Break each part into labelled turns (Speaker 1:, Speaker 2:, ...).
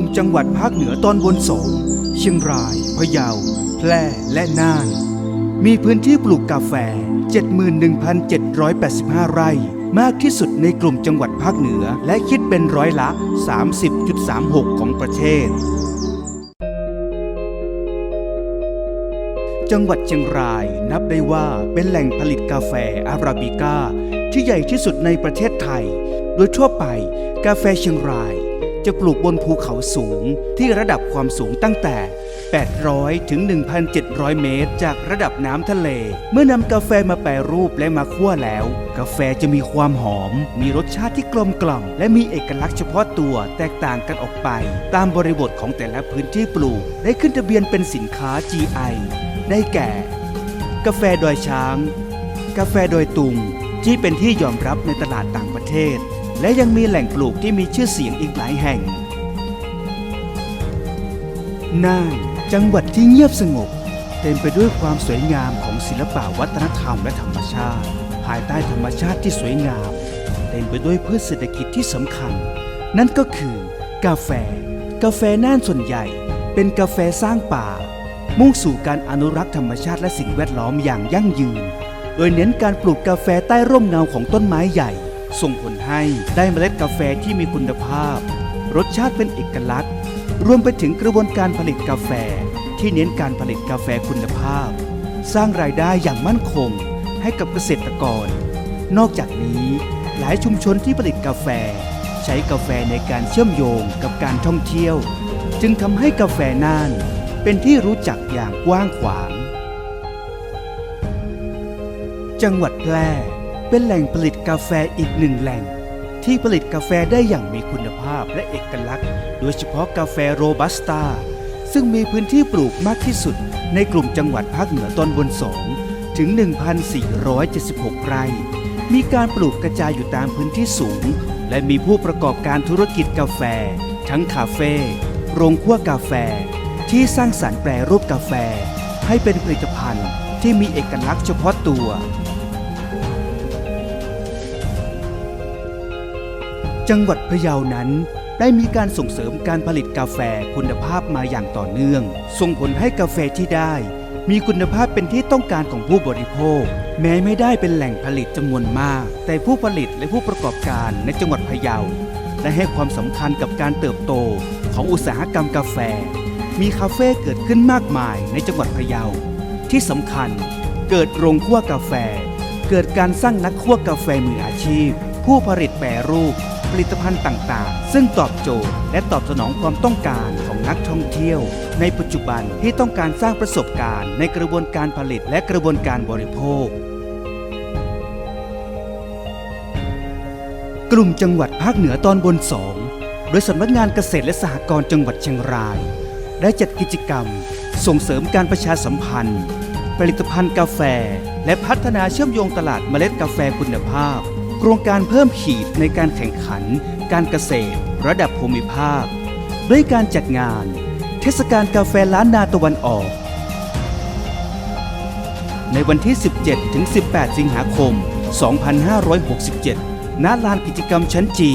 Speaker 1: กลุ่มจังหวัดภาคเหนือตอนบนสองเชียงรายพะเยา แพร่และน่าน มีพื้นที่ปลูกกาแฟ 71,785 ไร่ มากที่สุดในกลุ่มจังหวัดภาคเหนือ และคิดเป็นร้อยละ 30.36 ของประเทศ จังหวัดเชียงรายนับได้ว่าเป็นแหล่งผลิตกาแฟอาราบิก้าที่ใหญ่ที่สุดในประเทศไทย โดยทั่วไปกาแฟเชียงราย จะปลูกบนภูเขาสูงที่ระดับความสูงตั้งแต่ 800 ถึง 1,700 เมตร จากระดับน้ำทะเล เมื่อนำกาแฟมาแปรรูปและมาคั่วแล้ว กาแฟจะมีความหอม มีรสชาติที่กลมกล่อม และมีเอกลักษณ์เฉพาะตัวแตกต่างกันออกไป ตามบริบทของแต่ละพื้นที่ปลูก ได้ขึ้นทะเบียนเป็นสินค้า GI ได้แก่ กาแฟดอยช้าง กาแฟดอยตุงที่เป็นที่ยอมรับในตลาดต่างประเทศ และยังมีแหล่งปลูกที่มีชื่อเสียงอีกหลายแห่ง น่านจังหวัดที่เงียบสงบ เต็มไปด้วยความสวยงามของศิลปะวัฒนธรรมและธรรมชาติ ภายใต้ธรรมชาติที่สวยงาม เต็มไปด้วยพืชเศรษฐกิจที่สำคัญ นั่นก็คือกาแฟ กาแฟน่านส่วนใหญ่ เป็นกาแฟสร้างป่า มุ่งสู่การอนุรักษ์ธรรมชาติและสิ่งแวดล้อมอย่างยั่งยืน โดยเน้นการปลูกกาแฟใต้ร่มเงาของต้นไม้ใหญ่ ส่งผลให้ได้เมล็ดกาแฟที่มีคุณภาพ รสชาติเป็นเอกลักษณ์ รวมไปถึงกระบวนการผลิตกาแฟที่เน้นการผลิตกาแฟคุณภาพ สร้างรายได้อย่างมั่นคงให้กับเกษตรกร นอกจากนี้หลายชุมชนที่ผลิตกาแฟ ใช้กาแฟในการเชื่อมโยงกับการท่องเที่ยว จึงทำให้กาแฟน่าน เป็นที่รู้จักอย่างกว้างขวาง จังหวัดแพร่ เป็นแหล่งผลิตกาแฟอีกหนึ่งแหล่ง ที่ผลิตกาแฟได้อย่างมีคุณภาพและเอกลักษณ์ โดยเฉพาะกาแฟโรบัสต้าซึ่งมีพื้นที่ปลูกมากที่สุด ในกลุ่มจังหวัดภาคเหนือตอนบนสองถึง 1,476 ไร่ มีการปลูกกระจายอยู่ตามพื้นที่สูง และมีผู้ประกอบการธุรกิจกาแฟ ทั้งคาเฟ่โรงคั่วกาแฟ ที่สร้างสรรค์แปรรูปกาแฟ ให้เป็นผลิตภัณฑ์ที่มีเอกลักษณ์เฉพาะตัว จังหวัดพะเยานั้น ได้มีการส่งเสริมการผลิตกาแฟคุณภาพมาอย่างต่อเนื่อง ส่งผลให้กาแฟที่ได้ มีคุณภาพเป็นที่ต้องการของผู้บริโภค แม้ไม่ได้เป็นแหล่งผลิตจำนวนมาก แต่ผู้ผลิตและผู้ประกอบการในจังหวัดพะเยาได้ให้ความสำคัญกับการเติบโตของอุตสาหกรรมกาแฟ มีคาเฟ่เกิดขึ้นมากมายในจังหวัดพะเยา ที่สำคัญเกิดโรงคั่วกาแฟ เกิดการสร้างนักคั่วกาแฟมืออาชีพ ผู้ผลิตแปรรูป ผลิตภัณฑ์ต่างๆ ซึ่งตอบโจทย์และตอบสนองความต้องการของนักท่องเที่ยว ในปัจจุบันที่ต้องการสร้างประสบการณ์ในกระบวนการผลิตและกระบวนการบริโภค กลุ่มจังหวัดภาคเหนือตอนบนสองโดยสำนักงานเกษตรและสหกรณ์จังหวัดเชียงราย ได้จัดกิจกรรม ส่งเสริมการประชาสัมพันธ์ ผลิตภัณฑ์กาแฟ และพัฒนาเชื่อมโยงตลาดเมล็ดกาแฟคุณภาพ โครงการเพิ่มขีดในการแข่งขัน การเกษตร ระดับภูมิภาค ด้วยการจัดงาน เทศกาลกาแฟล้านนาตะวันออก ในวันที่ 17 ถึง 18 สิงหาคม 2567 ณ ลานกิจกรรมชั้นจี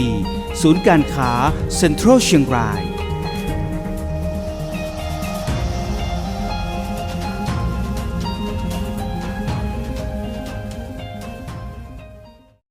Speaker 1: ศูนย์การค้าเซ็นทรัลเชียงราย